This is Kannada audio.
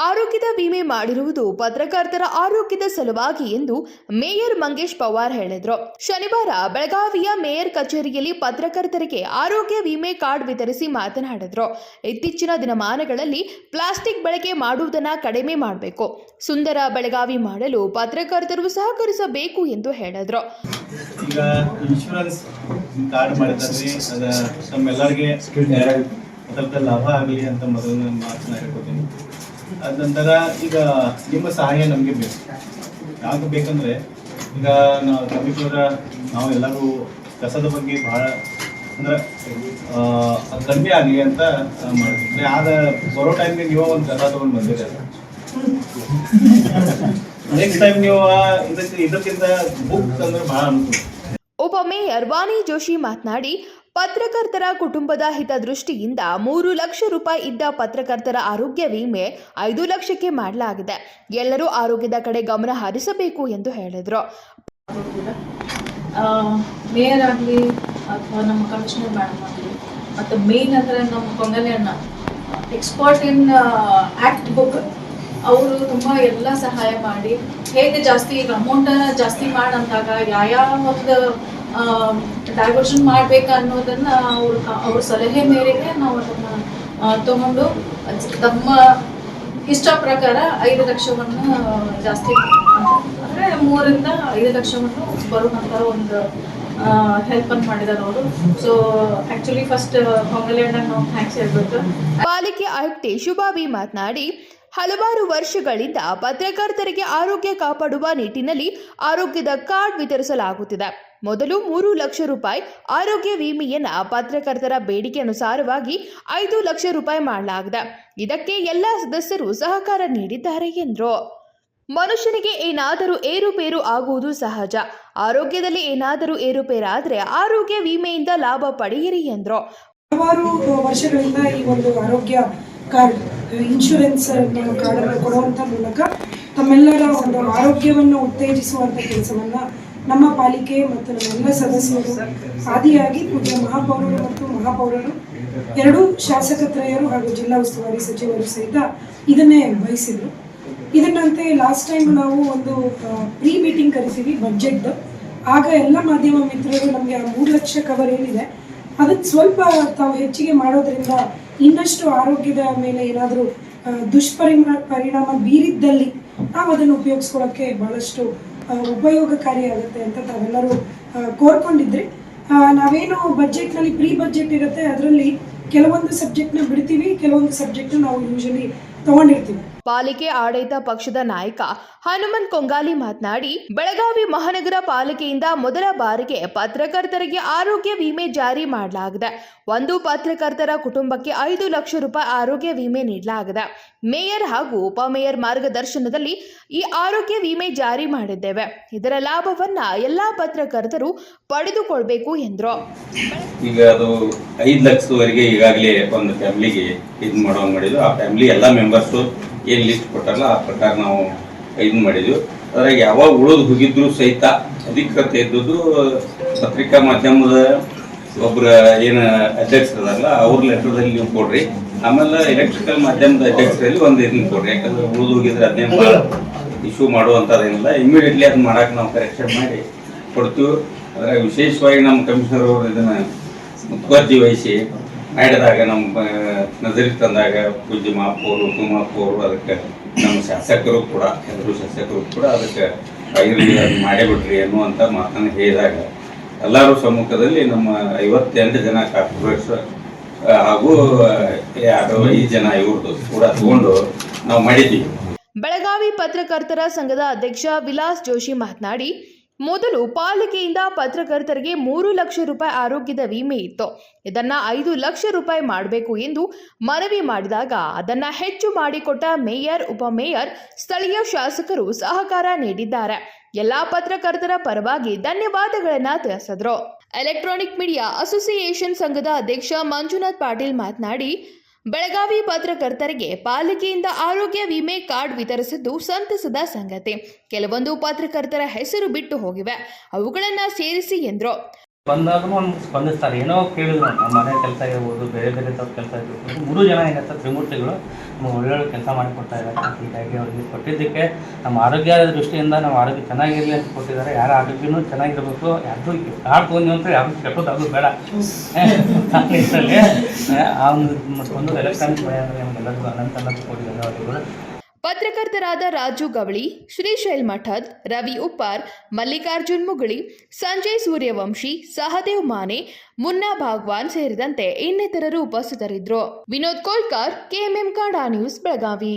ಆರೋಗ್ಯದ ವಿಮೆ ಮಾಡಿರುವುದು ಪತ್ರಕರ್ತರ ಆರೋಗ್ಯದ ಸಲುವಾಗಿ ಎಂದು ಮೇಯರ್ ಮಂಗೇಶ್ ಪವಾರ್ ಹೇಳಿದರು ಶನಿವಾರ ಬೆಳಗಾವಿಯ ಮೇಯರ್ ಕಚೇರಿಯಲ್ಲಿ ಪತ್ರಕರ್ತರಿಗೆ ಆರೋಗ್ಯ ವಿಮೆ ಕಾರ್ಡ್ ವಿತರಿಸಿ ಮಾತನಾಡಿದರು ಇತ್ತೀಚಿನ ದಿನಮಾನಗಳಲ್ಲಿ ಪ್ಲಾಸ್ಟಿಕ್ ಬಳಕೆ ಮಾಡುವುದನ್ನು ಕಡಿಮೆ ಮಾಡಬೇಕು ಸುಂದರ ಬೆಳಗಾವಿ ಮಾಡಲು ಪತ್ರಕರ್ತರು ಸಹಕರಿಸಬೇಕು ಎಂದು ಹೇಳಿದರು ಲಾಭ ಆಗಲಿ ಅಂತ ಮೊದಲು ನಂತರ ಈಗ ನಿಮ್ಮ ಸಹಾಯ ನಮಗೆ ಬೇಕು. ಯಾಕೆ ಬೇಕಂದ್ರೆ ಈಗ ನಾವು ಕಮಿಷನರ ನಾವು ಎಲ್ಲರೂ ಕಸದ ಬಗ್ಗೆ ಬಹಳ ಅಂದ್ರೆ ಕಡಿಮೆ ಆಗಲಿ ಅಂತ ಮಾಡಿದ್ರೆ ಆದ ಬರೋ ಟೈಮ್ಗೆ ನೀವು ಒಂದು ಕಸ ತಗೊಂಡು ಬಂದಿದೆ ನೆಕ್ಸ್ಟ್ ಟೈಮ್ ನೀವು ಇದಕ್ಕೆ ಇದಕ್ಕಿಂತ ಬುಕ್ ಅಂದ್ರೆ ಬಹಳ ಅನುಕೂಲ. ಉಪಮೇಯರ್ ವಾಣಿ ಜೋಶಿ ಮಾತನಾಡಿ ಪತ್ರಕರ್ತರ ಕುಟುಂಬದ ಹಿತದೃಷ್ಟಿಯಿಂದ ಮೂರು ಲಕ್ಷ ರೂಪಾಯಿ ಇದ್ದ ಪತ್ರಕರ್ತರ ಆರೋಗ್ಯ ವಿಮೆ ಐದು ಲಕ್ಷಕ್ಕೆ ಮಾಡಲಾಗಿದೆ. ಎಲ್ಲರೂ ಆರೋಗ್ಯದ ಕಡೆ ಗಮನ ಹರಿಸಬೇಕು ಎಂದು ಹೇಳಿದರು. ಮೇಯರ್ ಆಗಲಿ ಅಥವಾ ನಮ್ಮ ಕಮಿಷನರ್ ಮೇಡಮ್ ಆಗಲಿ, ಮತ್ತು ಮೇನ್ ಅಂದರೆ ನಮ್ಮ ಕೊಂಗಲೆ ಅಣ್ಣ ಎಕ್ಸ್ಪರ್ಟ್ ಇನ್ ಆ್ಯಕ್ಟ್ ಬುಕ್ ಅವರು ತುಂಬ ಎಲ್ಲ ಸಹಾಯ ಮಾಡಿ, ಹೇಗೆ ಜಾಸ್ತಿ ಈಗ ಅಮೌಂಟನ್ನು ಜಾಸ್ತಿ ಮಾಡಂದಾಗ ಯಾವ ಒಂದು ಡೈವರ್ಷನ್ ಮಾಡ್ಬೇಕು ಅನ್ನೋದನ್ನ ಅವ್ರ ಅವ್ರ ಸಲಹೆ ಮೇರೆಗೆ ನಾವು ಅದನ್ನ ತಗೊಂಡು ತಮ್ಮ ಇಷ್ಟ ಪ್ರಕಾರ ಐದು ಲಕ್ಷವನ್ನು ಜಾಸ್ತಿ ಅಂದ್ರೆ ಮೂರಿಂದ ಐದು ಲಕ್ಷವನ್ನು ಬರುವಂತ ಒಂದು ಹೆಲ್ಪ್ ಮಾಡಿದ್ದಾರೆ ಅವರು. ಸೊ ಆಕ್ಚುಲಿ ಫಸ್ಟ್ ಹೊಂಗಲೆಯನ್ನ ನಾವು ಥ್ಯಾಂಕ್ಸ್ ಹೇಳ್ಬೇಕು. ಪಾಲಿಕೆ ಆಯುಕ್ತೆ ಶುಭಾಬಿ ಮಾತನಾಡಿ ಹಲವಾರು ವರ್ಷಗಳಿಂದ ಪತ್ರಕರ್ತರಿಗೆ ಆರೋಗ್ಯ ಕಾಪಾಡುವ ನಿಟ್ಟಿನಲ್ಲಿ ಆರೋಗ್ಯದ ಕಾರ್ಡ್ ವಿತರಿಸಲಾಗುತ್ತಿದೆ. ಮೊದಲು ಮೂರು ಲಕ್ಷ ರೂಪಾಯಿ ಆರೋಗ್ಯ ವಿಮೆಯನ್ನ ಪತ್ರಕರ್ತರ ಬೇಡಿಕೆ ಅನುಸಾರವಾಗಿ ಐದು ಲಕ್ಷ ರೂಪಾಯಿ ಮಾಡಲಾಗಿದೆ. ಇದಕ್ಕೆ ಎಲ್ಲ ಸದಸ್ಯರು ಸಹಕಾರ ನೀಡಿದ್ದಾರೆ ಎಂದರು. ಮನುಷ್ಯನಿಗೆ ಏನಾದರೂ ಏರುಪೇರು ಆಗುವುದು ಸಹಜ. ಆರೋಗ್ಯದಲ್ಲಿ ಏನಾದರೂ ಏರುಪೇರಾದರೆ ಆರೋಗ್ಯ ವಿಮೆಯಿಂದ ಲಾಭ ಪಡೆಯಿರಿ ಎಂದರು. ಹಲವಾರು ವರ್ಷಗಳಿಂದ ಈ ಒಂದು ಆರೋಗ್ಯ ಕಾರ್ಡ್ ಇನ್ಶೂರೆನ್ಸ್ ಕಾರ್ಡನ್ನು ಕೊಡುವಂಥ ಮೂಲಕ ತಮ್ಮೆಲ್ಲರ ಒಂದು ಆರೋಗ್ಯವನ್ನು ಉತ್ತೇಜಿಸುವಂಥ ಕೆಲಸವನ್ನು ನಮ್ಮ ಪಾಲಿಕೆ ಮತ್ತು ನಮ್ಮೆಲ್ಲ ಸದಸ್ಯರು ಆದಿಯಾಗಿ ಪೂಜ್ಯ ಮಹಾಪೌರರು ಮತ್ತು ಮಹಾಪೌರರು, ಎರಡೂ ಶಾಸಕತ್ರಯರು ಹಾಗೂ ಜಿಲ್ಲಾ ಉಸ್ತುವಾರಿ ಸಚಿವರು ಸಹಿತ ಇದನ್ನೇ ವಹಿಸಿದ್ರು. ಇದನ್ನಂತೆ ಲಾಸ್ಟ್ ಟೈಮ್ ನಾವು ಒಂದು ಪ್ರೀ ಮೀಟಿಂಗ್ ಕರಿತೀವಿ ಬಜೆಟ್ ಆಗ ಎಲ್ಲ ಮಾಧ್ಯಮ ಮಿತ್ರರು ನಮಗೆ ಆ ಮೂರು ಲಕ್ಷ ಕವರ್ ಏನಿದೆ ಅದಕ್ಕೆ ಸ್ವಲ್ಪ ತಾವು ಹೆಚ್ಚಿಗೆ ಮಾಡೋದ್ರಿಂದ ಇನ್ನಷ್ಟು ಆರೋಗ್ಯದ ಮೇಲೆ ಏನಾದರೂ ದುಷ್ಪರಿಣಾಮ ಪರಿಣಾಮ ಬೀರಿದ್ದಲ್ಲಿ ನಾವು ಅದನ್ನು ಉಪಯೋಗಿಸ್ಕೊಳ್ಳೋಕ್ಕೆ ಬಹಳಷ್ಟು ಉಪಯೋಗಕಾರಿ ಆಗುತ್ತೆ ಅಂತ ತಾವೆಲ್ಲರೂ ಕೋರ್ಕೊಂಡಿದ್ರಿ. ನಾವೇನು ಬಜೆಟ್ನಲ್ಲಿ ಪ್ರೀ ಬಜೆಟ್ ಇರುತ್ತೆ, ಅದರಲ್ಲಿ ಕೆಲವೊಂದು ಸಬ್ಜೆಕ್ಟ್ನ ಬಿಡ್ತೀವಿ, ಕೆಲವೊಂದು ಸಬ್ಜೆಕ್ಟ್ನ ನಾವು ಯೂಶಲಿ ತಗೊಂಡಿರ್ತೀವಿ. ಪಾಲಿಕೆ ಆಡಳಿತ ಪಕ್ಷದ ನಾಯಕ ಹನುಮಂತ್ ಕೊಂಗಾಲಿ ಮಾತನಾಡಿ, ಬೆಳಗಾವಿ ಮಹಾನಗರ ಪಾಲಿಕೆಯಿಂದ ಮೊದಲ ಬಾರಿಗೆ ಪತ್ರಕರ್ತರಿಗೆ ಆರೋಗ್ಯ ವಿಮೆ ಜಾರಿ ಮಾಡಲಾಗಿದೆ. ಒಂದು ಪತ್ರಕರ್ತರ ಕುಟುಂಬಕ್ಕೆ ಐದು ಲಕ್ಷ ರೂಪಾಯಿ ಆರೋಗ್ಯ ವಿಮೆ ನೀಡಲಾಗಿದೆ. ಮೇಯರ್ ಹಾಗೂ ಉಪಮೇಯರ್ ಮಾರ್ಗದರ್ಶನದಲ್ಲಿ ಈ ಆರೋಗ್ಯ ವಿಮೆ ಜಾರಿ ಮಾಡಿದ್ದೇವೆ. ಇದರ ಲಾಭವನ್ನ ಎಲ್ಲಾ ಪತ್ರಕರ್ತರು ಪಡೆದುಕೊಳ್ಬೇಕು ಎಂದರು. ಈಗ ಅದು ಐದು ಲಕ್ಷದವರೆಗೆ ಈಗಾಗಲೇ ಒಂದು ಫ್ಯಾಮಿಲಿಗೆ ಇದು ಮಾಡೋ ಮಾಡಿದ್ರು. ಆ ಫ್ಯಾಮಿಲಿ ಎಲ್ಲ ಮೆಂಬರ್ಸು ಏನು ಲಿಸ್ಟ್ ಕೊಟ್ಟಲ್ಲ ಆ ಪ್ರಕಾರ ನಾವು ಇದು ಮಾಡಿದ್ವಿ. ಅದ್ರಾಗ ಯಾವಾಗ ಉಳಿದು ಹೋಗಿದ್ರು ಸಹಿತ ಅಧಿಕೃತ ಇದ್ದದ್ದು, ಪತ್ರಿಕಾ ಮಾಧ್ಯಮದ ಒಬ್ಬರ ಏನು ಅಧ್ಯಕ್ಷರದಲ್ಲ ಅವ್ರ ಲೆಟರ್ದಲ್ಲಿ ನೀವು ಕೊಡ್ರಿ. ಆಮೇಲೆ ಎಲೆಕ್ಟ್ರಿಕಲ್ ಮಾಧ್ಯಮದ ಅಧ್ಯಕ್ಷರಲ್ಲಿ ಒಂದು ಇದನ್ನ ಕೊಡ್ರಿ. ಯಾಕಂದ್ರೆ ಉಳಿದು ಹೋಗಿದ್ರೆ ಅದನ್ನೇ ಭಾಳ ಇಶ್ಯೂ ಮಾಡುವಂಥದ್ದೇನಿಲ್ಲ ಇಮಿಡಿಯೇಟ್ಲಿ ಅದನ್ನ ಮಾಡಕ್ಕೆ ನಾವು ಕರೆಕ್ಷನ್ ಮಾಡಿ ಕೊಡ್ತೀವಿ. ಅದ್ರಾಗ ವಿಶೇಷವಾಗಿ ನಮ್ಮ ಕಮಿಷನರ್ ಅವರು ಇದನ್ನು ಮುತುವರ್ಜಿ ವಹಿಸಿ ಮಾಡಿದಾಗ ನಮ್ಮ ನಜರಿಗೆ ತಂದಾಗ ಪೂಜ್ಯ ಮಹಾಪೌರು ಉಪಮಹಾಪೌರು ಅದಕ್ಕೆ ನಮ್ಮ ಶಾಸಕರು ಕೂಡ, ಎಲ್ಲರೂ ಶಾಸಕರು ಕೂಡ ಅದಕ್ಕೆ ಐದು ಮಾಡೇ ಬಿಡ್ರಿ ಅನ್ನುವಂಥ ಮಾತನ್ನು ಹೇಳಿದಾಗ ಎಲ್ಲರೂ ಸಮ್ಮುಖದಲ್ಲಿ ನಮ್ಮ ಐವತ್ತೆಂಟು ಜನ ಕಾರ್ಪೊರೇಟ್ಸ್ ಹಾಗೂ ಐದು ಜನ ಇವ್ರದ್ದು ಕೂಡ ತಗೊಂಡು ನಾವು ಮಾಡಿದ್ದೀವಿ. ಬೆಳಗಾವಿ ಪತ್ರಕರ್ತರ ಸಂಘದ ಅಧ್ಯಕ್ಷ ವಿಲಾಸ್ ಜೋಶಿ ಮಾತನಾಡಿ ಮೊದಲು ಪಾಲಿಕೆಯಿಂದ ಪತ್ರಕರ್ತರಿಗೆ ಮೂರು ಲಕ್ಷ ರೂಪಾಯಿ ಆರೋಗ್ಯದ ವಿಮೆ ಇತ್ತು. ಇದನ್ನ ಐದು ಲಕ್ಷ ರೂಪಾಯಿ ಮಾಡಬೇಕು ಎಂದು ಮನವಿ ಮಾಡಿದಾಗ ಅದನ್ನ ಹೆಚ್ಚು ಮಾಡಿಕೊಟ್ಟ ಮೇಯರ್ ಉಪಮೇಯರ್ ಸ್ಥಳೀಯ ಶಾಸಕರು ಸಹಕಾರ ನೀಡಿದ್ದಾರೆ. ಎಲ್ಲಾ ಪತ್ರಕರ್ತರ ಪರವಾಗಿ ಧನ್ಯವಾದಗಳನ್ನ ತಿಳಿಸಿದ್ರು. ಎಲೆಕ್ಟ್ರಾನಿಕ್ ಮೀಡಿಯಾ ಅಸೋಸಿಯೇಷನ್ ಸಂಘದ ಅಧ್ಯಕ್ಷ ಮಂಜುನಾಥ್ ಪಾಟೀಲ್ ಮಾತನಾಡಿ ಬೆಳಗಾವಿ ಪತ್ರಕರ್ತರಿಗೆ ಪಾಲಿಕೆಯಿಂದ ಆರೋಗ್ಯ ವಿಮೆ ಕಾರ್ಡ್ ವಿತರಿಸಿದ್ದು ಸಂತಸದ ಸಂಗತಿ. ಕೆಲವೊಂದು ಪತ್ರಕರ್ತರ ಹೆಸರು ಬಿಟ್ಟು ಹೋಗಿವೆ. ಅವುಗಳನ್ನು ಸೇರಿಸಿ ಎಂದರು. ಬಂದಾಗ ಒಂದು ಸ್ಪಂದಿಸ್ತಾರೆ. ಏನೋ ಕೇಳಿದ್ರು ನಮ್ಮ ಮನೆ ಕೆಲಸ ಇರ್ಬೋದು ಬೇರೆ ಬೇರೆ ಥರ ಕೆಲಸ ಇರ್ಬೋದು. ಮೂರು ಜನ ಏನಿರ್ತಾರೆ ತ್ರಿಮೂರ್ತಿಗಳು ನಮ್ಗೆ ಒಳ್ಳೊಳ್ಳೆ ಕೆಲಸ ಮಾಡಿಕೊಡ್ತಾ ಇದ್ದಾರೆ. ಹೀಗಾಗಿ ಅವ್ರಿಗೆ ಕೊಟ್ಟಿದ್ದಕ್ಕೆ ನಮ್ಮ ಆರೋಗ್ಯದ ದೃಷ್ಟಿಯಿಂದ ನಮ್ಮ ಆರೋಗ್ಯ ಚೆನ್ನಾಗಿರಲಿ ಅಂತ ಕೊಟ್ಟಿದ್ದಾರೆ. ಯಾರ ಆರೋಗ್ಯನೂ ಚೆನ್ನಾಗಿರಬೇಕು. ಯಾರು ಕಾರ್ಡ್ ತೊಗೊಂಡು ಅಂತ ಯಾರು ಅದು ಬೇಡ. ಆ ಒಂದು ಮತ್ತೊಂದು ಎಲೆಕ್ಟ್ರಾನಿಕ್ ಮನೆ ಅಂದರೆ ನಮಗೆಲ್ಲರಿಗೂ ಅನಂತ ಅನಂತ ಕೊಟ್ಟಿದ್ದಾರೆ ಧನ್ಯವಾದಗಳು ಪತ್ರಕರ್ತರಾದ ರಾಜು ಗವಳಿ ಶ್ರೀಶೈಲ್ ಮಠದ್, ರವಿ ಉಪ್ಪಾರ್, ಮಲ್ಲಿಕಾರ್ಜುನ್ ಮುಗುಳಿ, ಸಂಜಯ್ ಸೂರ್ಯವಂಶಿ, ಸಹದೇವ್ ಮಾನೆ, ಮುನ್ನಾ ಭಾಗ್ವಾನ್ ಸೇರಿದಂತೆ ಇನ್ನಿತರರು ಉಪಸ್ಥಿತರಿದ್ದರು. Vinod Kolkar, KMM Kada news Belagavi.